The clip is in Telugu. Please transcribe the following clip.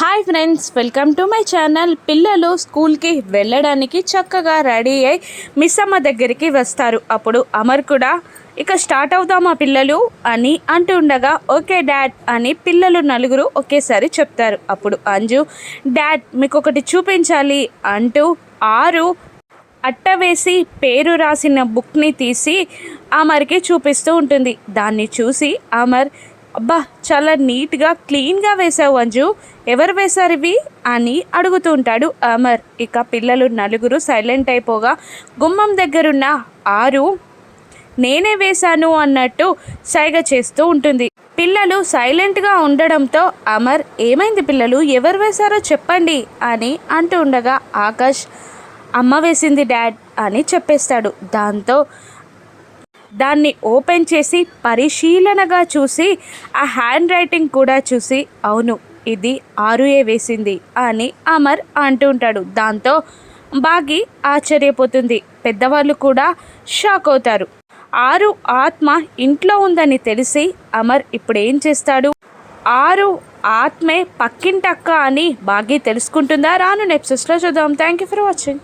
Hi friends welcome to my channel. పిల్లలు స్కూల్కి వెళ్ళడానికి చక్కగా రెడీ అయి మిస్ అమ్మ దగ్గరికి వస్తారు. అప్పుడు అమర్ కూడా ఇక స్టార్ట్ అవుదామా పిల్లలు? అని అంటుండగా ఉండగా ఓకే డాడ్ అని పిల్లలు నలుగురు ఒకేసారి చెప్తారు. అప్పుడు అంజు డాడ్ మీకు ఒకటి చూపించాలి అంటూ ఆరు అట్ట వేసి పేరు రాసిన బుక్ని తీసి అమర్కి చూపిస్తూ ఉంటుంది. దాన్ని చూసి అమర్ అబ్బా చాలా నీట్గా క్లీన్గా వేసావు అంజు. ఎవరు వేశారు ఇవి? అని అడుగుతూ ఉంటాడు అమర్. ఇక పిల్లలు నలుగురు సైలెంట్ అయిపోగా గుమ్మం దగ్గరున్న ఆరు నేనే వేశాను అన్నట్టు సైగ చేస్తూ ఉంటుంది. పిల్లలు సైలెంట్గా ఉండడంతో అమర్ ఏమైంది పిల్లలు? ఎవరు వేశారో చెప్పండి అని అంటూ ఉండగా ఆకాష్ అమ్మ వేసింది డాడ్ అని చెప్పేస్తాడు. దాంతో దాన్ని ఓపెన్ చేసి పరిశీలనగా చూసి ఆ హ్యాండ్ రైటింగ్ కూడా చూసి అవును ఇది ఆరుఏ వేసింది అని అమర్ అంటూ ఉంటాడు. దాంతో బాగి ఆశ్చర్యపోతుంది. పెద్దవాళ్ళు కూడా షాక్ అవుతారు. ఆరు ఆత్మ ఇంట్లో ఉందని తెలిసి అమర్ ఇప్పుడు ఏం చేస్తాడు? ఆరు ఆత్మే పక్కింటక్క అని బాగి తెలుసుకుంటుందా? రాను నెప్సెస్లో చూద్దాం. Thank you for watching.